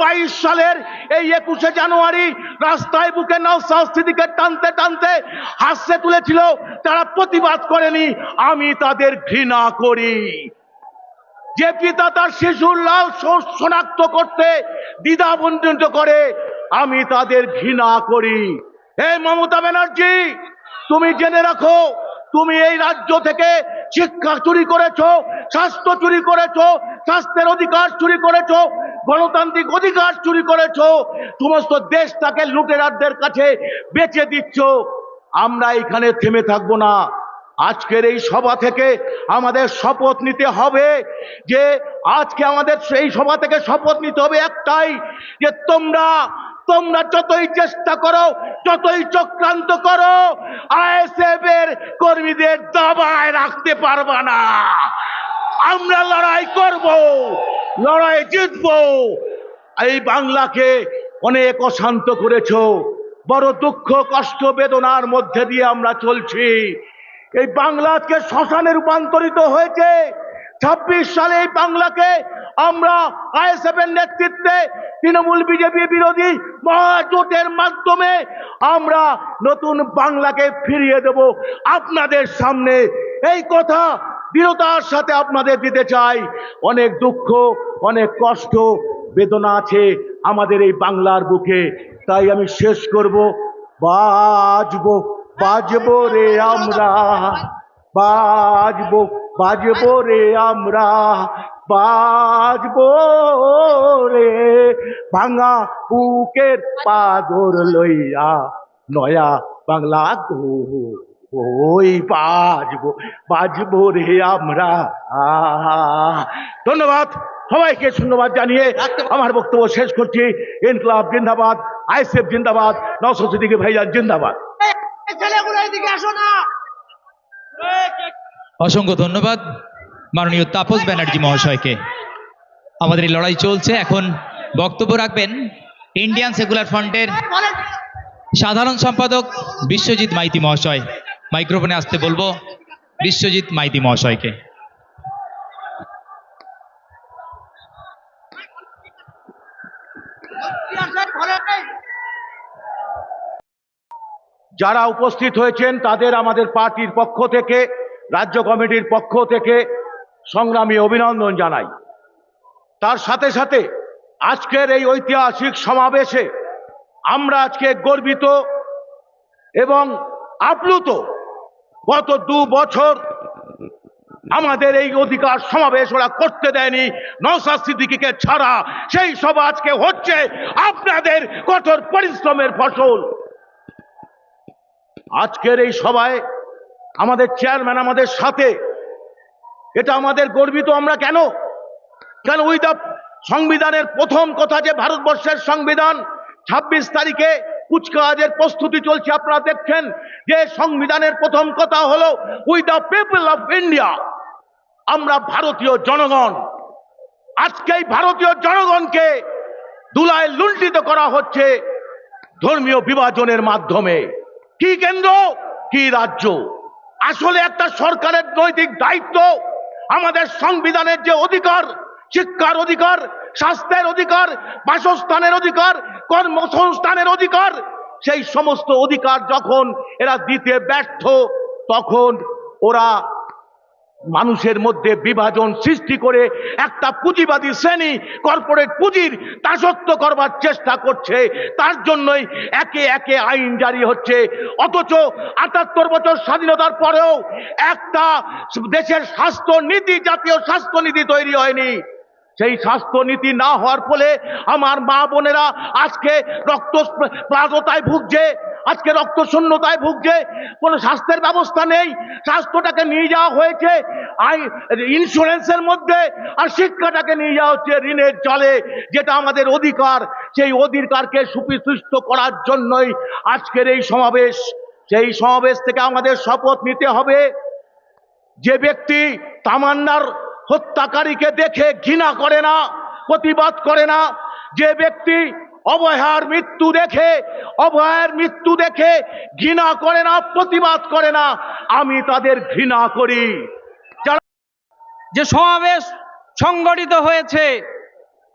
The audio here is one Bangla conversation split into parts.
বাইশ সালের এই একুশে জানুয়ারি রাস্তায় বুকে টানতে টানতে তুলেছিল, তারা প্রতিবাদ করেনি, আমি তাদের ঘৃণা করি। যে পিতা তার শিশুর লাল শনাক্ত করতে দ্বিধাবন্দিত করে, আমি তাদের ঘৃণা করি। মমতা ব্যানার্জি, তুমি জেনে রাখো, তুমি এই রাজ্য থেকে শিক্ষা চুরি করেছ, স্বাস্থ্য চুরি করেছ, স্বাস্থ্যের অধিকার চুরি করেছ গণতান্ত্রিক অধিকার চুরি করেছ, সমস্ত দেশটাকে লুটেরারদের কাছে বেচে দিচ্ছ। আমরা এখানে থেমে থাকব না। আজকের এই সভা থেকে আমাদের শপথ নিতে হবে যে আজকে আমাদের সেই সভা থেকে শপথ নিতে হবে একটাই, যে তোমরা তোমরা যতই চেষ্টা করো, যতই চক্রান্ত করো, আইএসএফ এর কর্মীদের দাবায় রাখতে পারবা না। আমরা লড়াই করব। লড়াই জিতবো। এই বাংলাকে অনেক অশান্ত করেছ। বড় দুঃখ, কষ্ট, বেদনার মধ্যে দিয়ে আমরা চলছি। এই বাংলা আজকে শ্মশানে রূপান্তরিত হয়েছে। ছাব্বিশ সালে এই বাংলাকে আমরা আইএসএফ এর নেতৃত্বে তৃণমূল বিজেপি বিরোধী মহাজোটের মাধ্যমে আমরা নতুন বাংলাকে ফিরিয়ে দেব। আপনাদের সামনে এই কথা দৃঢ়তার সাথে আপনাদের দিতে চাই। অনেক দুঃখ, অনেক কষ্ট, বেদনা আছে আমাদের এই বাংলার বুকে। তাই আমি শেষ করব। বাজব, বাজবো রে আমরা। বাজব, বাজবো রে আমরা। বাজব রে ভাঙা বুকের পাদর লইয়া, নয়া বাংলা গো। ওই বাজবো বাজবো রে আমরা। ধন্যবাদ সবাইকে ধন্যবাদ জানিয়ে আমার বক্তব্য শেষ করছি। ইনকলাব জিন্দাবাদ আইসেফ জিন্দাবাদ নওশো সিদ্দিকী ভাইজান জিন্দাবাদ। অসংখ্য ধন্যবাদ মাননীয় তাপস ব্যানার্জি মহাশয়কে। আমাদের এই লড়াই চলছে এখন বক্তব্য রাখবেন ইন্ডিয়ান সেকুলার ফ্রন্টের সাধারণ সম্পাদক বিশ্বজিৎ মাইতি মহাশয়। মাইক্রোফোনে আসতে বলব বিশ্বজিৎ মাইতি মহাশয়কে। যারা উপস্থিত হয়েছেন, তাদের আমাদের পার্টির পক্ষ থেকে, রাজ্য কমিটির পক্ষ থেকে সংগ্রামী অভিনন্দন জানাই। তার সাথে সাথে আজকের এই ঐতিহাসিক সমাবেশে আমরা আজকে গর্বিত এবং আপ্লুত গত দু বছর আমাদের এই অধিকার সমাবেশ ওরা করতে দেয়নি। নৌসাদ সিদ্দিকিকে ছাড়া সেই সব আজকে হচ্ছে আপনাদের কঠোর পরিশ্রমের ফসল। আজকের এই সভায় আমাদের চেয়ারম্যান আমাদের সাথে। এটা আমাদের গর্বিত আমরা কেন? কেন ওই দা সংবিধানের প্রথম কথা যে ভারতবর্ষের সংবিধান ছাব্বিশ তারিখে কুচকাওয়াজের প্রস্তুতি চলছে, আপনারা দেখছেন যে সংবিধানের প্রথম কথা হলো we the people of India আমরা ভারতীয় জনগণ। আজকে এই ভারতীয় জনগণকে দুলায় লুণ্ঠিত করা হচ্ছে ধর্মীয় বিভাজনের মাধ্যমে। কি কেন্দ্র? কি রাজ্য? আসলে একটা সরকারের নৈতিক দায়িত্ব, আমাদের সংবিধানের যে অধিকার, শিক্ষার অধিকার স্বাস্থ্যের অধিকার, বাসস্থানের অধিকার, কর্মসংস্থানের অধিকার, সেই সমস্ত অধিকার যখন এরা দিতে ব্যর্থ, তখন ওরা মানুষের মধ্যে বিভাজন সৃষ্টি করে একটা পুঁজিবাদী শ্রেণি, কর্পোরেট পুঁজির দাসত্ব করবার চেষ্টা করছে। তার জন্যই একে একে আইন জারি হচ্ছে। অথচ আটাত্তর বছর স্বাধীনতার পরেও একটা দেশের স্বাস্থ্য নীতি, জাতীয় স্বাস্থ্য নীতি তৈরি হয়নি। সেই স্বাস্থ্য নীতি না হওয়ার ফলে আমার মা বোনেরা আজকে রক্ত প্লাজতায় ভুগছে, আজকে রক্ত শূন্যতায় ভুগছে, কোনো স্বাস্থ্যের ব্যবস্থা নেই, স্বাস্থ্যটাকে নিয়ে যাওয়া হয়েছে ইন্স্যুরেন্সের মধ্যে, আর শিক্ষাটাকে নিয়ে যাওয়া হচ্ছে ঋণের জলে, যেটা আমাদের অধিকার, সেই অধিকারকে সুপ্রতিষ্ঠিত করার জন্যই আজকের এই সমাবেশ। সেই সমাবেশ থেকে আমাদের শপথ নিতে হবে। যে ব্যক্তি তামান্নার হত্যাকারীকে দেখে ঘৃণা করে না, প্রতিবাদ করে না। যে ব্যক্তি অবহার মৃত্যু দেখে, অভয়ের মৃত্যু দেখে ঘৃণা করে না, প্রতিবাদ করে না, আমি তাদের ঘৃণা করি। যারা যে সমাবেশ সংগঠিত হয়েছে,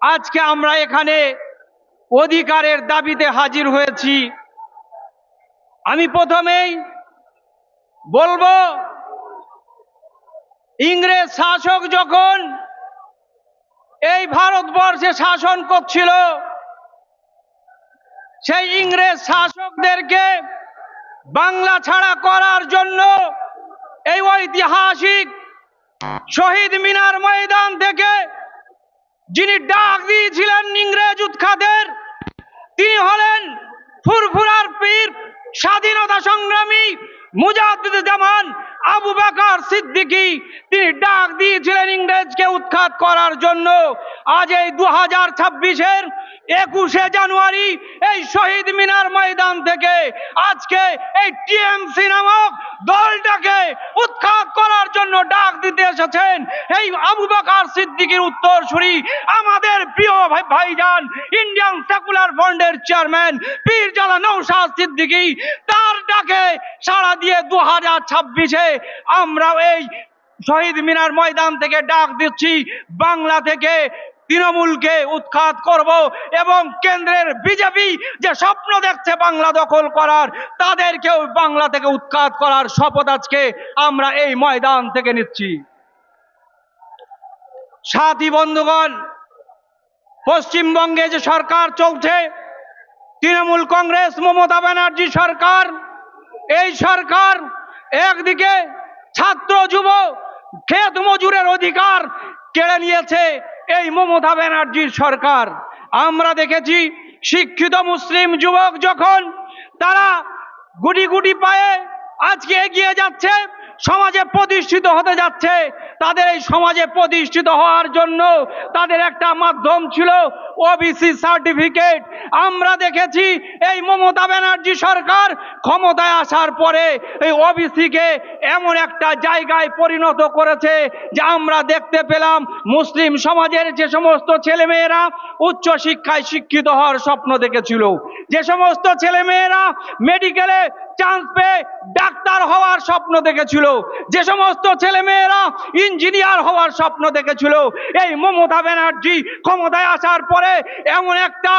আজকে আমরা এখানে অধিকারের দাবিতে হাজির হয়েছি। আমি প্রথমেই বলব ইংরেজ শাসক যখন এই ভারতবর্ষে শাসন করছিল, সেই ইংরেজ শাসকদেরকে বাংলা ছাড়া করার জন্য এই ঐতিহাসিক শহীদ মিনার ময়দান থেকে যিনি ডাক দিয়েছিলেন ইংরেজ উৎখাতের, তিনি হলেন ফুরফুরার পীর স্বাধীনতা সংগ্রামী মুজাহিদুজ্জামান আবু বাকার সিদ্দিকী, তিনি ডাক দিয়েছিলেন ইংরেজকে উৎখাত করার জন্য। আজ এই দু হাজার ছাব্বিশের একুশে জানুয়ারি এই শহীদ মিনার ময়দান থেকে আজকে এই নামক দলটাকে উৎখাত করার জন্য ডাক দিতে এসেছেন। এই আবু বাকার সিদ্দিকীর উত্তরসূরি আমাদের প্রিয় ভাই ভাইজান, ইন্ডিয়ান সেকুলার ফ্রন্টের চেয়ারম্যান পীর জালা নৌশাদ সিদ্দিকী, তার ডাকে সাড়া দিয়ে দু হাজার ছাব্বিশে আমরা এই শহীদ মিনার ময়দান থেকে ডাক দিচ্ছি, বাংলা থেকে তৃণমূলকে উৎখাত করব এবং কেন্দ্রের বিজেপি যে স্বপ্ন দেখছে বাংলা দখল করার, তাদেরকেও বাংলা থেকে উৎখাত করার শপথ আজকে আমরা এই ময়দান থেকে নিচ্ছি। সাথী বন্ধুগণ, পশ্চিমবঙ্গে যে সরকার চলছে, তৃণমূল কংগ্রেস, মমতা ব্যানার্জি সরকার এই সরকার একদিকে ছাত্র যুব খেত মজুরের অধিকার কেড়ে নিয়েছে এই মমতা ব্যানার্জির সরকার। আমরা দেখেছি শিক্ষিত মুসলিম যুবক যখন তারা গুটি গুটি পায়ে আজকে এগিয়ে যাচ্ছে সমাজে প্রতিষ্ঠিত হতে যাচ্ছে। তাদের এই সমাজে প্রতিষ্ঠিত হওয়ার জন্য তাদের একটা মাধ্যম ছিল ওবিসি সার্টিফিকেট আমরা দেখেছি এই মমতা ব্যানার্জি সরকার ক্ষমতায় আসার পরে এই ওবিসিকে এমন একটা জায়গায় পরিণত করেছে যে আমরা দেখতে পেলাম মুসলিম সমাজের যে সমস্ত ছেলেমেয়েরা উচ্চ শিক্ষায় শিক্ষিত হওয়ার স্বপ্ন দেখেছিল। যে সমস্ত ছেলেমেয়েরা মেডিকেলে চান্স পেয়ে ডাক্তার হওয়ার স্বপ্ন দেখেছিল। যে সমস্ত ছেলেমেয়েরা ইঞ্জিনিয়ার হওয়ার স্বপ্ন দেখেছিল। এই মমতা ব্যানার্জি ক্ষমতায় আসার পরে এমন একটা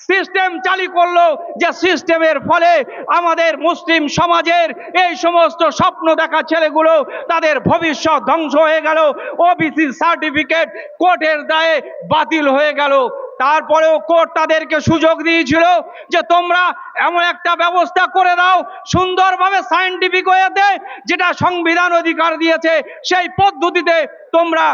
সিস্টেম চালু করল যে সিস্টেমের ফলে আমাদের মুসলিম সমাজের এই সমস্ত স্বপ্ন দেখা ছেলেগুলো তাদের ভবিষ্যৎ ধ্বংস হয়ে গেল। ওবিসি সার্টিফিকেট কোর্টের দায়ে বাতিল হয়ে গেল। তারপরেও কোর্ট তাদেরকে সুযোগ দিয়েছিল যে তোমরা এমন একটা ব্যবস্থা করে দাও, সুন্দরভাবে সাইন্টিফিক ওয়েতে যেটা সংবিধান অধিকার দিয়েছে, সেই পদ্ধতিতে তোমরা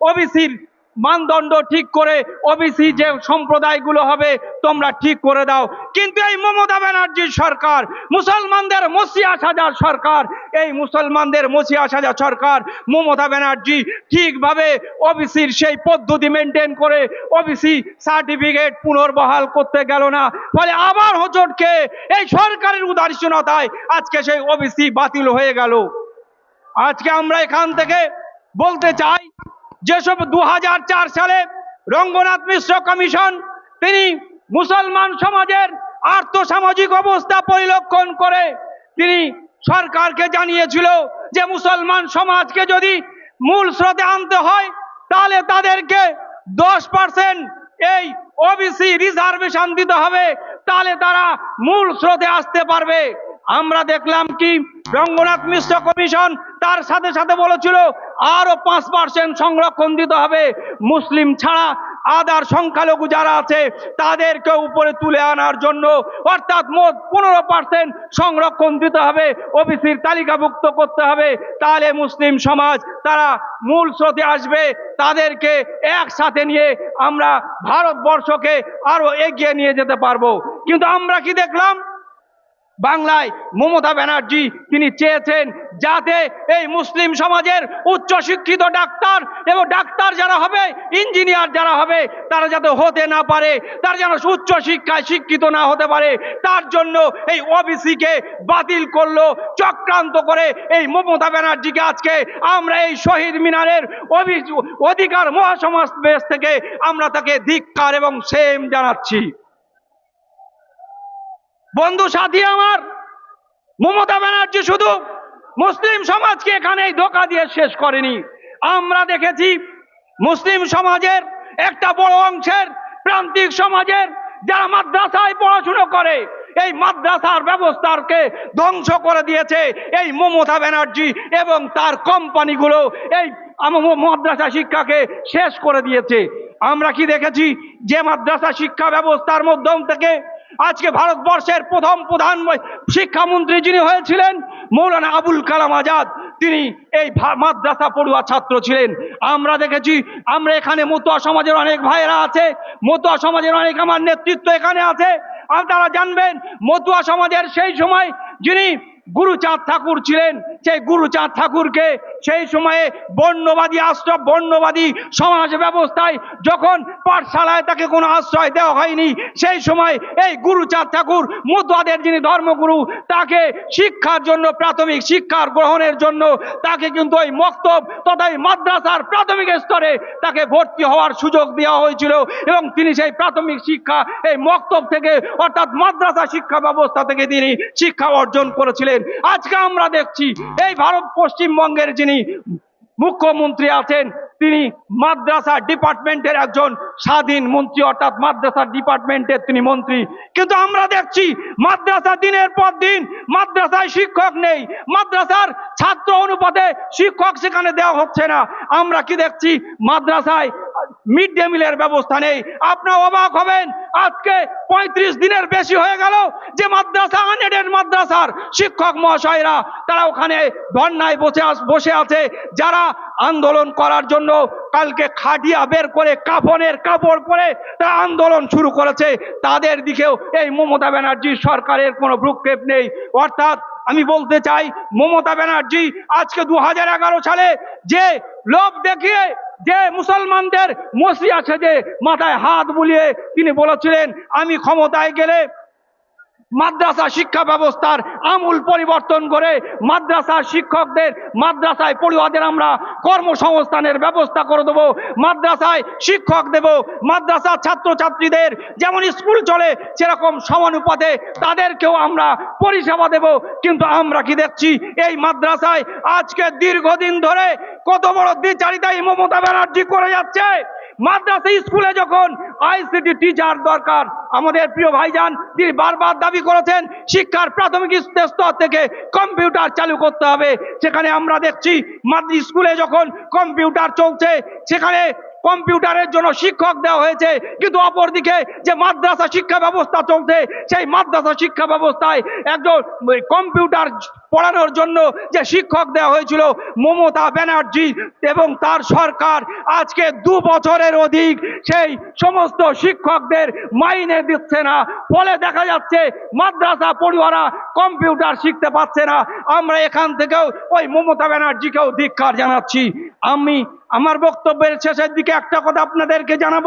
ওবিসির মানদণ্ড ঠিক করে ওবিসি যে সম্প্রদায়গুলো হবে, তোমরা ঠিক করে দাও। কিন্তু এই মমতা ব্যানার্জির সরকার, মুসলমানদের মসিয়া সাজার সরকার, এই মুসলমানদের মসিয়া সাজা সরকার, মমতা ব্যানার্জি ঠিকভাবে ওবিসির সেই পদ্ধতি মেনটেন করে ওবিসি সার্টিফিকেট পুনর্বহাল করতে গেল না। ফলে আবার হোঁচটকে এই সরকারের উদাসীনতায় আজকে সেই ওবিসি বাতিল হয়ে গেল। আজকে আমরা এখান থেকে বলতে চাই যেসব দু হাজার চার সালে রঙ্গনাথ মিশ্র কমিশন, তিনি মুসলমান সমাজের আর্থসামাজিক অবস্থা পরিলক্ষণ করে তিনি সরকারকে জানিয়েছিল যে মুসলমান সমাজকে যদি মূল স্রোতে আনতে হয়, তাহলে তাদেরকে দশ পার্সেন্ট এই ওবিসি রিজার্ভেশন দিতে হবে, তাহলে তারা মূল স্রোতে আসতে পারবে। আমরা দেখলাম কি রঙ্গনাথ মিশ্র কমিশন তার সাথে সাথে বলেছিল আরও পাঁচ পার্সেন্ট সংরক্ষণ দিতে হবে। মুসলিম ছাড়া আদার সংখ্যালঘু যারা আছে, তাদেরকে উপরে তুলে আনার জন্য অর্থাৎ মোট পনেরো পার্সেন্ট সংরক্ষণ দিতে হবে, ওবিসির তালিকাভুক্ত করতে হবে। তাহলে মুসলিম সমাজ, তারা মূল স্রোতে আসবে। তাদেরকে একসাথে নিয়ে আমরা ভারতবর্ষকে আরও এগিয়ে নিয়ে যেতে পারব। কিন্তু আমরা কি দেখলাম? বাংলায় মমতা ব্যানার্জি তিনি চেয়েছেন যাতে এই মুসলিম সমাজের উচ্চ শিক্ষিত ডাক্তার এবং ডাক্তার যারা হবে, ইঞ্জিনিয়ার যারা হবে, তারা যাতে হতে না পারে, তারা যেন উচ্চ শিক্ষায় শিক্ষিত না হতে পারে, তার জন্য এই ওবিসিকে বাতিল করল, চক্রান্ত করে এই মমতা ব্যানার্জিকে আজকে আমরা এই শহীদ মিনারের অধিকার মহাসমাজ থেকে আমরা তাকে ধিক্কার এবং সেম জানাচ্ছি। বন্ধু সাথী আমার, মমতা ব্যানার্জি শুধু মুসলিম সমাজকে এখানে ধোকা দিয়ে শেষ করেনি। আমরা দেখেছি মুসলিম সমাজের একটা বড় অংশের প্রান্তিক সমাজের যারা মাদ্রাসায় পড়াশুনো করে, এই মাদ্রাসার ব্যবস্থাকে ধ্বংস করে দিয়েছে এই মমতা ব্যানার্জি এবং তার কোম্পানিগুলো এই মাদ্রাসা শিক্ষাকে শেষ করে দিয়েছে। আমরা কি দেখেছি যে মাদ্রাসা শিক্ষা ব্যবস্থার মাধ্যম থেকে আজকে ভারতবর্ষের প্রথম প্রধান শিক্ষামন্ত্রী যিনি হয়েছিলেন, মৌলানা আবুল কালাম আজাদ, তিনি এই মাদ্রাসা পড়ুয়া ছাত্র ছিলেন। আমরা দেখেছি, আমরা এখানে মতুয়া সমাজের অনেক ভাইয়েরা আছে, মতুয়া সমাজের অনেক আমার নেতৃত্ব এখানে আছে। আপনারা জানবেন, মতুয়া সমাজের সেই সময় যিনি গুরুচাঁদ ঠাকুর ছিলেন, সেই গুরুচাঁদ ঠাকুরকে সেই সময়ে বর্ণবাদী আশ্রয় বর্ণবাদী সমাজ ব্যবস্থায় যখন পাঠশালায় তাকে কোনো আশ্রয় দেওয়া হয়নি, সেই সময় এই গুরুচাঁদ ঠাকুর মতুয়াদের যিনি ধর্মগুরু, তাকে শিক্ষার জন্য, প্রাথমিক শিক্ষার গ্রহণের জন্য তাকে কিন্তু ওই মক্তব তথা মাদ্রাসার প্রাথমিক স্তরে তাকে ভর্তি হওয়ার সুযোগ দেওয়া হয়েছিল এবং তিনি সেই প্রাথমিক শিক্ষা এই মক্তব থেকে, অর্থাৎ মাদ্রাসা শিক্ষা ব্যবস্থা থেকে তিনি শিক্ষা অর্জন করেছিলেন। আজকে আমরা দেখছি এই ভারত পশ্চিমবঙ্গের যিনি মুখ্যমন্ত্রী আছেন, তিনি মাদ্রাসা ডিপার্টমেন্টের একজন স্বাধীন মন্ত্রী, অর্থাৎ মাদ্রাসা ডিপার্টমেন্টের তিনি মন্ত্রী। কিন্তু আমরা দেখছি মাদ্রাসা দিনের পর দিন মাদ্রাসায় শিক্ষক নেই, মাদ্রাসার ছাত্র অনুপাতে শিক্ষক সেখানে দেওয়া হচ্ছে না। আমরা কি দেখছি? মাদ্রাসায় মিড ডে মিলের ব্যবস্থা নেই। আপনারা অবাক হবেন, আজকে পঁয়ত্রিশ দিনের বেশি হয়ে গেল যে মাদ্রাসা আনএডেড মাদ্রাসার শিক্ষক মহাশয়রা, তারা ওখানে ধর্নায় বসে বসে আছে। যারা আন্দোলন করার জন্য কালকে খাটিয়া বের করে, কাফনের কাপড় পরে তারা আন্দোলন শুরু করেছে, তাদের দিকেও এই মমতা ব্যানার্জির সরকারের কোনো ভ্রুক্ষেপ নেই। অর্থাৎ আমি বলতে চাই, মমতা ব্যানার্জি আজকে দু হাজার এগারো সালে যে লোভ দেখিয়ে যে মুসলমানদের মসি আছে যে মাথায় হাত বুলিয়ে তিনি বলেছিলেন আমি ক্ষমতায় গেলে মাদ্রাসা শিক্ষা ব্যবস্থার আমূল পরিবর্তন করে মাদ্রাসার শিক্ষকদের মাদ্রাসায় পড়ুয়াদের আমরা কর্মসংস্থানের ব্যবস্থা করে দেবো, মাদ্রাসায় শিক্ষক দেব মাদ্রাসার ছাত্রছাত্রীদের যেমন স্কুল চলে সেরকম সমানুপাতে তাদেরকেও আমরা পরিষেবা দেব। কিন্তু আমরা কি দেখছি, এই মাদ্রাসায় আজকে দীর্ঘদিন ধরে কত বড় দ্বিচারিতা এই মমতা ব্যানার্জি করে যাচ্ছে। মাদ্রাসা স্কুলে যখন আইসিটি টিচার দরকার, আমাদের প্রিয় ভাইজান তিনি বারবার দাবি করেছেন, শিক্ষার প্রাথমিক স্তর থেকে কম্পিউটার চালু করতে হবে। সেখানে আমরা দেখছি মাদ্রি স্কুলে যখন কম্পিউটার চলছে, সেখানে কম্পিউটারের জন্য শিক্ষক দেওয়া হয়েছে। কিন্তু অপরদিকে যে মাদ্রাসা শিক্ষা ব্যবস্থা চলছে, সেই মাদ্রাসা শিক্ষা ব্যবস্থায় একজন কম্পিউটার পড়ানোর জন্য যে শিক্ষক দেওয়া হয়েছিল, মমতা ব্যানার্জি এবং তার সরকার আজকে দু বছরের অধিক সেই সমস্ত শিক্ষকদের মাইনে দিচ্ছে না। ফলে দেখা যাচ্ছে মাদ্রাসা পড়ুয়ারা কম্পিউটার শিখতে পারছে না। আমরা এখান থেকেও ওই মমতা ব্যানার্জিকেও ধিক্কার জানাচ্ছি। আমি আমার বক্তব্যের শেষের দিকে একটা কথা আপনাদেরকে জানাব।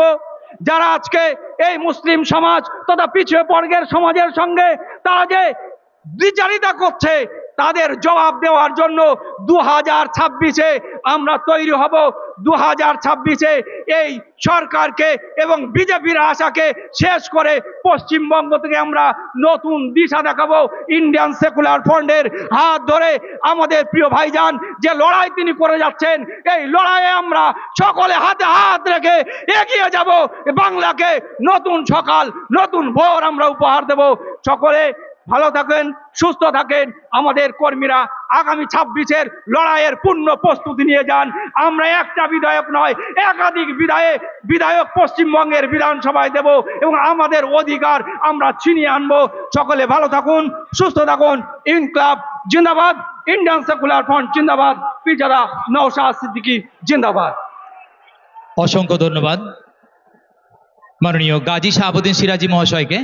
যারা আজকে এই মুসলিম সমাজ তথা পিছিয়ে বর্গের সমাজের সঙ্গে তারা যে বিচারিতা করছে তাদের জবাব দেওয়ার জন্য দু হাজার ছাব্বিশে আমরা তৈরি হব। দু হাজার ছাব্বিশে এই সরকারকে এবং বিজেপির আশাকে শেষ করে পশ্চিমবঙ্গ থেকে আমরা নতুন দিশা দেখাবো ইন্ডিয়ান সেকুলার ফ্রন্টের হাত ধরে। আমাদের প্রিয় ভাইজান, যে লড়াই তিনি করে যাচ্ছেন, এই লড়াইয়ে আমরা সকলে হাতে হাত রেখে এগিয়ে যাব। বাংলাকে নতুন সকাল, নতুন ভোর আমরা উপহার দেব। সকলে ভালো থাকেন, সুস্থ থাকেন। আমাদের কর্মীরা আগামী ছাব্বিশের লড়াইয়ের পূর্ণ প্রস্তুতি নিয়ে যান। আমরা একটা বিধায়ক নয়, একাধিক বিধায়ক বিধায়ক পশ্চিমবঙ্গের বিধানসভায় দেব এবং আমাদের অধিকার আমরা ছিনিয়ে আনব। সকলে ভালো থাকুন, সুস্থ থাকুন। ইনক্লাব জিন্দাবাদ, ইন্ডিয়ান সেকুলার ফ্রন্ট জিন্দাবাদ পিজারা নৌশাদ সিদ্দিকী জিন্দাবাদ। অসংখ্য ধন্যবাদ। মাননীয় গাজী শাহাবুদ্দিন সিরাজি মহাশয়কে।